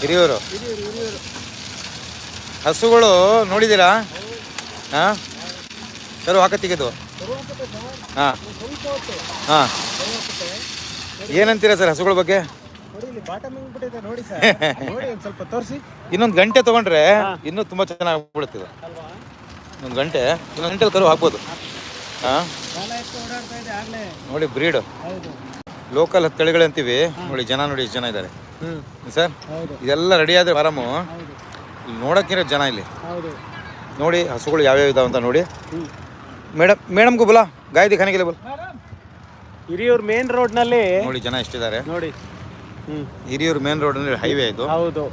ಹಿರಿಯೂರು. ಹಸುಗಳು ನೋಡಿದ್ದೀರಾ? ಹಾಂ? ಕರು ಹಾಕತ್ತಿಗೆದು ಹಾಂ. ಹಾಂ. ಏನಂತೀರಾ ಸರ್ ಹಸುಗಳ ಬಗ್ಗೆ? ಇನ್ನೊಂದು ಗಂಟೆ ತಗೊಂಡ್ರೆ ಇನ್ನೂ ತುಂಬ ಚೆನ್ನಾಗಿ ಬಿಡುತ್ತಿದೆ ಒಂದು ಗಂಟೆ ಇನ್ನೊಂದು ಗಂಟೆ ಕರು ಹಾಕ್ಬೋದು. ಹಾಂ. ನೋಡಿ ಬ್ರೀಡ್. ಲೋಕಲ್ ತಳಿಗಳಂತೀವಿ ನೋಡಿ ಜನ ನೋಡಿ ಎಷ್ಟು ಜನ ಇದ್ದಾರೆ. ಸರ್ ಹೌದು. ಇದೆಲ್ಲ ರೆಡಿ ಆದ್ರೆ ಇಲ್ಲಿ ನೋಡೋಕ್ಕಿರೋ ಜನ ಇಲ್ಲಿ. ಹೌದು. ನೋಡಿ ಹಸುಗಳು ಯಾವ್ಯಾವ ಇದಾವೆ ಅಂತ ನೋಡಿ. ಮೇಡಮ್ ಮೇಡಮ್ಗೂ ಬಲ ಗಾಯದಿ ಖಾನಿಗೆ ಬಲ. ಹಿರಿಯೂರ್ ಮೇನ್ ರೋಡ್ನಲ್ಲಿ ನೋಡಿ ಜನ ಎಷ್ಟಿದ್ದಾರೆ ನೋಡಿ. ಹಿರಿಯೂರ್ ಮೇನ್ ರೋಡ್ ಹೈವೇ ಇದು. ಹೌದು.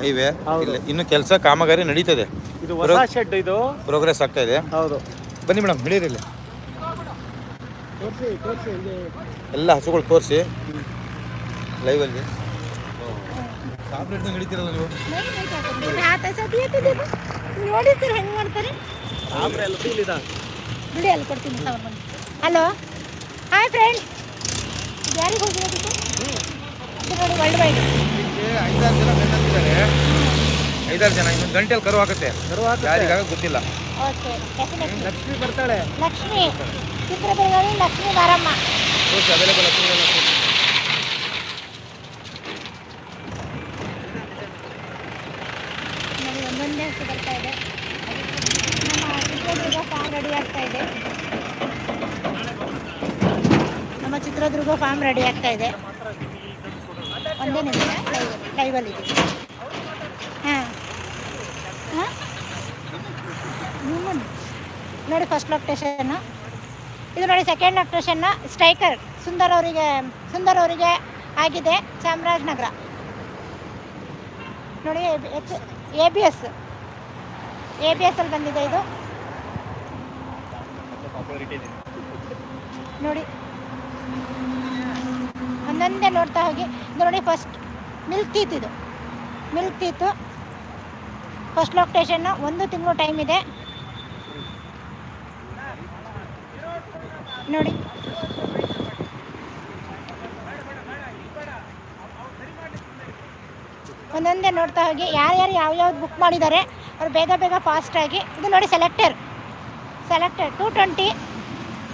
ಹೈವೇ ಇನ್ನು ಕೆಲಸ ಕಾಮಗಾರಿ ನಡೀತದೆ. ಇದು ಹೊಸ ಶೆಡ್ ಇದು. ಪ್ರೋಗ್ರೆಸ್ ಆಗ್ತಾ ಇದೆ. ಹೌದು. ಬನ್ನಿ ಮೇಡಮ್ ಹಿಡೀರಿ ಇಲ್ಲಿ. ತೋರಿಸಿ ತೋರಿಸಿ ಇಲ್ಲಿ. ಎಲ್ಲ ಹಸುಗಳು ತೋರಿಸಿ. ಲೈವಲ್ಲಿ ಸಾಪ್ರೇಟ್ ಹಿಡಿತೀರಲ್ಲ ನೀವು? ನೋಡಿ ಸರ್ ಹೆಂಗೆ ಮಾಡ್ತಾರೆ? ಆಮ್ರೆ ಎಲ್ಲ ಫೀಲ್ ಬಿಡಿ ಅಲ್ಲಿ ಕೊಡ್ತೀನಿ ಸಾವಿರ ಮಂದಿ ಹಲೋ ಹಾಯ್ ಫ್ರೆಂಡ್ಸ್ ಯಾರಿಗೆ ಹೋಗಿರೋದಕ್ಕೆ ಇದು ನೋಡಿ ವರ್ಲ್ಡ್ ವೈಡ್ ಐದಾರು ಜನ ಐದಾರು ಜನ ಇನ್ನೊಂದು ಗಂಟೆಯಲ್ಲಿ ಕರು ಹಾಕುತ್ತೆ. ಕರು ಹಾಕುತ್ತೆ. ಯಾರಿಗಾಗ ಗೊತ್ತಿಲ್ಲ. ಓಕೆ ಲಕ್ಷ್ಮಿ ಬರ್ತಾಳೆ. ಲಕ್ಷ್ಮಿ. ಚಿತ್ರದುರ್ಗದಲ್ಲಿ ಲಕ್ಷ್ಮಿ ಬಾರಮ್ಮ. ಅವೈಲೇಬಲ್ ನೋಡಿ ಒಂದೊಂದೇ ಹಸು ಬರ್ತಾ ಇದೆ ನಮ್ಮ ಚಿತ್ರದುರ್ಗ ಫಾರ್ಮ್ ರೆಡಿ ಆಗ್ತಾ ಇದೆ. ನಮ್ಮ ಚಿತ್ರದುರ್ಗ ಫಾರ್ಮ್ ರೆಡಿ ಆಗ್ತಾ ಇದೆ. ಒಂದೇ ನಿಮಿಷ ಲೈವ್ ಲೈವಲ್ಲಿ ಇದೆ ಹಾಂ. ಹಾಂ? ನೋಡಿ ಫಸ್ಟ್ ಲೊಕ್ಟೇಷನ್ನು ಇದು ನೋಡಿ ಸೆಕೆಂಡ್ ಲೊಕ್ಟೇಷನ್ನು ಸ್ಟ್ರೈಕರ್ ಸುಂದರ್ ಅವರಿಗೆ ಸುಂದರ್ ಅವರಿಗೆ ಆಗಿದೆ ಚಾಮರಾಜನಗರ ನೋಡಿ A B S A B S ಅಲ್ಲಿ ಬಂದಿದೆ ಇದು. ನೋಡಿ. ಒಂದೊಂದೇ ನೋಡ್ತಾ ಹೋಗಿ. ನೋಡಿ ಫಸ್ಟ್ ಮಿಲ್ಕ್ ಇದು. ಮಿಲ್ಕ್ ಫಸ್ಟ್ ಲೊಕೇಶನ್ನು ಒಂದು ತಿಂಗಳು ಟೈಮ್ ಇದೆ. ನೋಡಿ. ಒಂದೊಂದೇ ನೋಡ್ತಾ ಹೋಗಿ. ಯಾರ್ಯಾರು ಯಾವ್ಯಾವ್ದು ಬುಕ್ ಮಾಡಿದ್ದಾರೆ, ಅವ್ರು ಬೇಗ ಬೇಗ ಫಾಸ್ಟಾಗಿ ಇದು ನೋಡಿ selector selector two twenty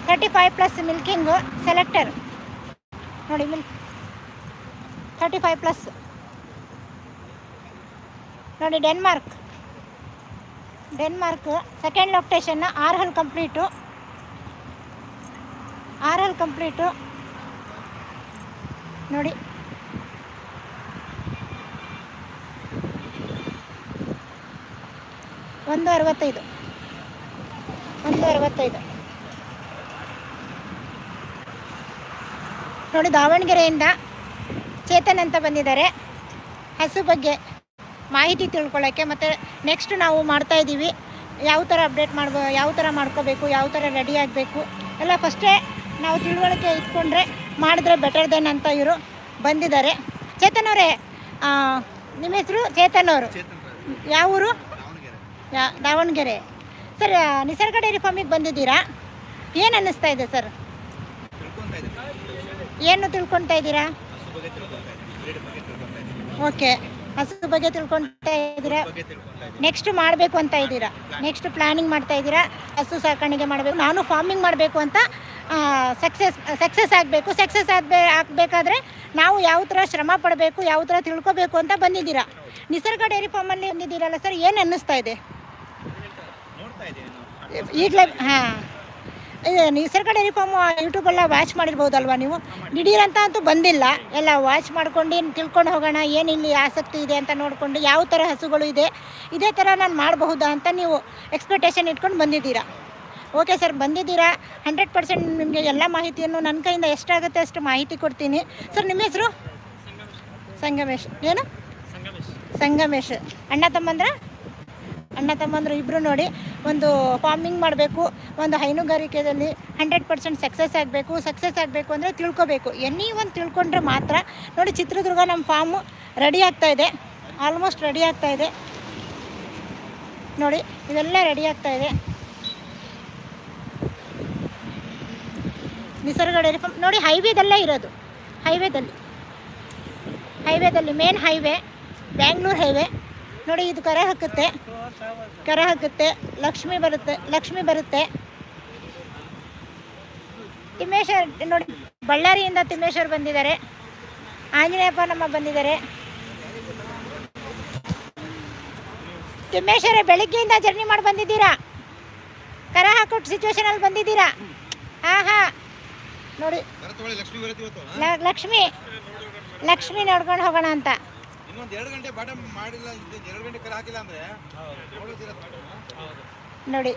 thirty five plus milking selector ನೋಡಿ ಮಿಲ್ಕ್ ತರ್ಟಿ ಫೈವ್ ಪ್ಲಸ್ ನೋಡಿ ಡೆನ್ಮಾರ್ಕ್ ಡೆನ್ಮಾರ್ಕ್ ಸೆಕೆಂಡ್ ಲೊಕೇಶನ್ ಆರ್ ಹಲ್ ಕಂಪ್ಲೀಟು ಆರ್ ಕಂಪ್ಲೀಟು ನೋಡಿ. ಒಂದು ಅರವತ್ತೈದು. ಒಂದು ಅರವತ್ತೈದು. ನೋಡಿ ದಾವಣಗೆರೆಯಿಂದ ಚೇತನ್ ಅಂತ ಬಂದಿದ್ದಾರೆ. ಹಸು ಬಗ್ಗೆ ಮಾಹಿತಿ ತಿಳ್ಕೊಳ್ಳೋಕ್ಕೆ ಮತ್ತು ನೆಕ್ಸ್ಟ್ ನಾವು ಮಾಡ್ತಾ ಇದ್ದೀವಿ. ಯಾವ ಥರ ಅಪ್ಡೇಟ್ ಮಾಡ್ಬೋ ಯಾವ ಥರ ಮಾಡ್ಕೋಬೇಕು ಯಾವ ಥರ ರೆಡಿ ಆಗಬೇಕು ಎಲ್ಲ ಫಸ್ಟೇ ನಾವು ತಿಳುವಳಿಕೆ ಇಟ್ಕೊಂಡ್ರೆ ಮಾಡಿದ್ರೆ ಬೆಟರ್ ದೆನ್ ಅಂತ ಇವರು ಬಂದಿದ್ದಾರೆ. ಚೇತನ್ ಅವರೇ ನಿಮ್ಮ ಹೆಸರು ಚೇತನ್ ಅವರು? ಯಾವ ಊರು? ಯಾ- ದಾವಣಗೆರೆ. ಸರ್ ನಿಸರ್ಗ ಡೈರಿ ಫಾರ್ಮಿಗೆ ಬಂದಿದ್ದೀರಾ? ಏನು ಅನ್ನಿಸ್ತಾ ಇದೆ ಸರ್ ಏನು ತಿಳ್ಕೊತಾ ಇದ್ದೀರಾ? ಓಕೆ ಹಸು ಬಗ್ಗೆ ತಿಳ್ಕೊತಾ ಇದ್ದೀರಾ? ನೆಕ್ಸ್ಟ್ ಮಾಡಬೇಕು ಅಂತ ಇದ್ದೀರಾ? ನೆಕ್ಸ್ಟ್ ಪ್ಲಾನಿಂಗ್ ಮಾಡ್ತಾ ಇದ್ದೀರಾ? ಹಸು ಸಾಕಾಣಿಕೆ ಮಾಡಬೇಕು. ನಾನು ಫಾರ್ಮಿಂಗ್ ಮಾಡಬೇಕು ಅಂತ ಸಕ್ಸಸ್ ಸಕ್ಸಸ್ ಆಗಬೇಕು. ಸಕ್ಸಸ್ ಆಗಬೇ, ಆಗಬೇಕಾದ್ರೆ ನಾವು ಯಾವ ಥರ ಶ್ರಮ ಪಡಬೇಕು, ಯಾವ ಥರ ತಿಳ್ಕೊಬೇಕು ಅಂತ ಬಂದಿದ್ದೀರಾ? ನಿಸರ್ಗ ಡೈರಿ ಫಾರ್ಮಲ್ಲಿ ಬಂದಿದ್ದೀರಲ್ಲ ಸರ್ ಏನು ಅನ್ನಿಸ್ತಾ ಇದೆ? ಈಗಲೇ, ಹಾಂ. ನಿಸರ್ಗಡೆ ನಿಸರ್ಗ ಡೈರಿ ಫಾರ್ಮ್ ಯೂಟ್ಯೂಬೆಲ್ಲ ವಾಚ್ ಮಾಡಿರ್ಬೋದಲ್ವಾ ನೀವು? ದಿಢೀರಂತ ಅಂತೂ ಬಂದಿಲ್ಲ. ಎಲ್ಲ ವಾಚ್ ಮಾಡ್ಕೊಂಡು ತಿಳ್ಕೊಂಡು ಹೋಗೋಣ ಏನು ಇಲ್ಲಿ ಆಸಕ್ತಿ ಇದೆ ಅಂತ ನೋಡಿಕೊಂಡು ಯಾವ ಥರ ಹಸುಗಳು ಇದೆ, ಇದೇ ಥರ ನಾನು ಮಾಡಬಹುದಾ ಅಂತ ನೀವು ಎಕ್ಸ್ಪೆಕ್ಟೇಷನ್ ಇಟ್ಕೊಂಡು ಬಂದಿದ್ದೀರಾ. ಓಕೆ ಸರ್ ಬಂದಿದ್ದೀರಾ. ಹಂಡ್ರೆಡ್ ಪರ್ಸೆಂಟ್ ನಿಮಗೆ ಎಲ್ಲ ಮಾಹಿತಿಯನ್ನು ನನ್ನ ಕೈಯಿಂದ ಎಷ್ಟಾಗುತ್ತೆ ಅಷ್ಟು ಮಾಹಿತಿ ಕೊಡ್ತೀನಿ. ಸರ್ ನಿಮ್ಮ ಹೆಸರು? ಸಂಗಮೇಶ್. ಏನು? ಸಂಗಮೇಶ್. ಅಣ್ಣ ತಮ್ಮಂದ್ರ? ಅಣ್ಣ ತಮ್ಮಂದ್ರು ಇಬ್ಬರು ನೋಡಿ ಒಂದು ಫಾರ್ಮಿಂಗ್ ಮಾಡಬೇಕು, ಒಂದು ಹೈನುಗಾರಿಕೆಯಲ್ಲಿ ಹಂಡ್ರೆಡ್ ಪರ್ಸೆಂಟ್ ಸಕ್ಸಸ್ ಆಗಬೇಕು ಸಕ್ಸಸ್ ಆಗಬೇಕು ಅಂದರೆ ತಿಳ್ಕೊಬೇಕು. ಎನಿ ಒಂದು ತಿಳ್ಕೊಂಡ್ರೆ ಮಾತ್ರ ನೋಡಿ ಚಿತ್ರದುರ್ಗ ನಮ್ಮ ಫಾರ್ಮು ರೆಡಿ ಆಗ್ತಾ ಇದೆ. ಆಲ್ಮೋಸ್ಟ್ ರೆಡಿ ಆಗ್ತಾ ಇದೆ. ನೋಡಿ, ಇದೆಲ್ಲ ರೆಡಿ ಆಗ್ತಾ ಇದೆ. ನಿಸರ್ಗ ಡೈರಿ ನೋಡಿ ಹೈವೇದಲ್ಲೇ ಇರೋದು. ಹೈವೇದಲ್ಲಿ ಹೈವೇದಲ್ಲಿ ಮೇನ್ ಹೈವೇ ಬ್ಯಾಂಗ್ಳೂರು ಹೈವೇ ನೋಡಿ, ಇದು ಕರೆ ಹಾಕುತ್ತೆ. ಕರೆ ಹಾಕುತ್ತೆ ಲಕ್ಷ್ಮಿ ಬರುತ್ತೆ ಲಕ್ಷ್ಮಿ ಬರುತ್ತೆ. ತಿಮ್ಮೇಶ್ವರ್ ನೋಡಿ ಬಳ್ಳಾರಿಯಿಂದ ತಿಮ್ಮೇಶ್ವರ್ ಬಂದಿದ್ದಾರೆ. ಆಂಜನೇಯಪ್ಪ ನಮ್ಮ ಬಂದಿದ್ದಾರೆ. ತಿಮ್ಮೇಶ್ವರ ಬೆಳಿಗ್ಗೆಯಿಂದ ಜರ್ನಿ ಮಾಡಿ ಬಂದಿದ್ದೀರಾ? ಕರ ಹಾಕೊಟ್ಟು ಸಿಚುವೇಶನಲ್ಲಿ ಬಂದಿದ್ದೀರಾ? ಹಾಂ ಹಾಂ? ನೋಡಿ ಲಕ್ಷ್ಮಿ ಲಕ್ಷ್ಮಿ ನೋಡ್ಕೊಂಡು ಹೋಗೋಣ ಅಂತ. ಇನ್ನೊಂದು ಎರಡು ಗಂಟೆ ಬಾಟ ಮಾಡಿಲ್ಲ ಎರಡು ಗಂಟೆ ಕರೆ ಹಾಕಿಲ್ಲ ಅಂದ್ರೆ ನೋಡಿ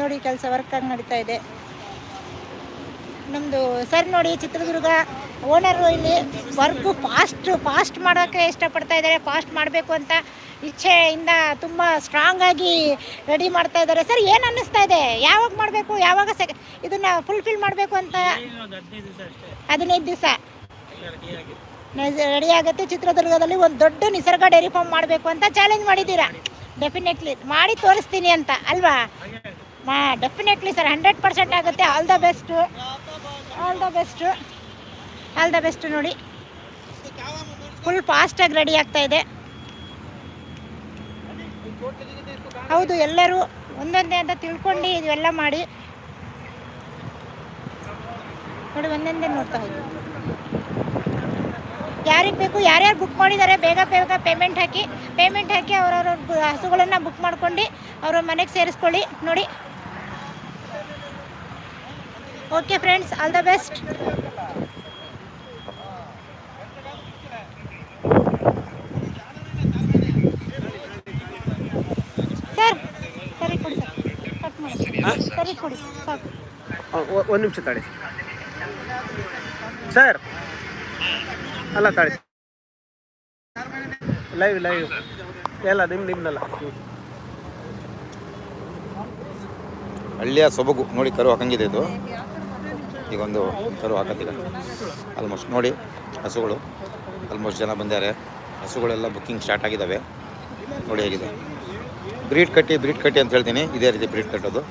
ನೋಡಿ ಕೆಲಸ ವರ್ಕ್ ಆಗಿ ನಡೀತಾ ಇದೆ. ನಮ್ಮದು ಸರ್ ನೋಡಿ ಚಿತ್ರದುರ್ಗ ಓನರು ಇಲ್ಲಿ ವರ್ಕು ಫಾಸ್ಟ್ ಫಾಸ್ಟ್ ಮಾಡೋಕೆ ಇಷ್ಟಪಡ್ತಾ ಇದ್ದಾರೆ. ಫಾಸ್ಟ್ ಮಾಡಬೇಕು ಅಂತ ಇಚ್ಛೆಯಿಂದ ತುಂಬ ಸ್ಟ್ರಾಂಗ್ ಆಗಿ ರೆಡಿ ಮಾಡ್ತಾ ಇದ್ದಾರೆ. ಸರ್ ಏನು ಅನ್ನಿಸ್ತಾ ಇದೆ? ಯಾವಾಗ ಮಾಡಬೇಕು? ಯಾವಾಗ ಸೆ ಇದನ್ನು ಫುಲ್ಫಿಲ್ ಮಾಡಬೇಕು ಅಂತ? ಹದಿನೈದು ದಿವಸ. ರೆಡಿ ಆಗುತ್ತೆ ಚಿತ್ರದುರ್ಗದಲ್ಲಿ ಒಂದು ದೊಡ್ಡ ನಿಸರ್ಗ ಡೈರಿ ಫಾರ್ಮ್ ಮಾಡಬೇಕು ಅಂತ ಚಾಲೆಂಜ್ ಮಾಡಿದ್ದೀರಾ? ಡೆಫಿನೆಟ್ಲಿ ಮಾಡಿ ತೋರಿಸ್ತೀನಿ ಅಂತ, ಅಲ್ವಾ? ಮಾ ಡೆಫಿನೆಟ್ಲಿ ಸರ್ ಹಂಡ್ರೆಡ್ ಪರ್ಸೆಂಟ್ ಆಗುತ್ತೆ. All the best all the best all the best ನೋಡಿ. ಫುಲ್ ಫಾಸ್ಟಾಗಿ ರೆಡಿ ಆಗ್ತಾ ಇದೆ. ಹೌದು, ಎಲ್ಲರೂ ಒಂದೊಂದೇ ಅಂತ ತಿಳ್ಕೊಂಡು ಇದೆಲ್ಲ ಮಾಡಿ. ನೋಡಿ, ಒಂದೊಂದೇ ನೋಡ್ತಾ ಹೋಗಿ. ಯಾರಿಗೆ ಬೇಕು ಯಾರ್ಯಾರು ಬುಕ್ ಮಾಡಿದ್ದಾರೆ ಬೇಗ ಬೇಗ ಪೇಮೆಂಟ್ ಹಾಕಿ ಪೇಮೆಂಟ್ ಹಾಕಿ ಅವರವ್ರ ಹಸುಗಳನ್ನು ಬುಕ್ ಮಾಡ್ಕೊಂಡು ಅವ್ರ ಮನೆಗೆ ಸೇರಿಸ್ಕೊಳ್ಳಿ. ನೋಡಿ. Okay friends all the best sir ಸರಿ ಕೊಡಿ ಸರ್ ಕಟ್ ಮಾಡಿ. ಸರಿ ಕೊಡಿ ಸಾಕು. ಒಂದು ನಿಮಿಷ ತಾಳಿ. ಸರ್ ಅಲ್ಲ ತಾಳಿ. ಲೈವ್ ಲೈವ್ ಎಲ್ಲ ನಿಮ್ಮ ನಿಮ್ನಲ್ಲ ಹಳ್ಳಿಯ ಸೊಬಗು. ನೋಡಿ ಕರು ಹಾಕಂಗಿದೆ ಇದು. ಈಗ ಒಂದು ಕರು ಹಾಕತ್ತೀಗ. ಆಲ್ಮೋಸ್ಟ್ ನೋಡಿ, ಹಸುಗಳು. ಆಲ್ಮೋಸ್ಟ್ ಜನ ಬಂದಿದ್ದಾರೆ ಹಸುಗಳೆಲ್ಲ ಬುಕ್ಕಿಂಗ್ ಸ್ಟಾರ್ಟ್ ಆಗಿದ್ದಾವೆ ನೋಡಿ ಹೇಗಿದೆ. ಬ್ರೀಡ್ ಕಟ್ಟಿ ಬ್ರೀಡ್ ಕಟ್ಟಿ ಅಂತ ಹೇಳ್ತೀನಿ. ಇದೇ ರೀತಿ ಬ್ರೀಡ್ ಕಟ್ಟೋದು.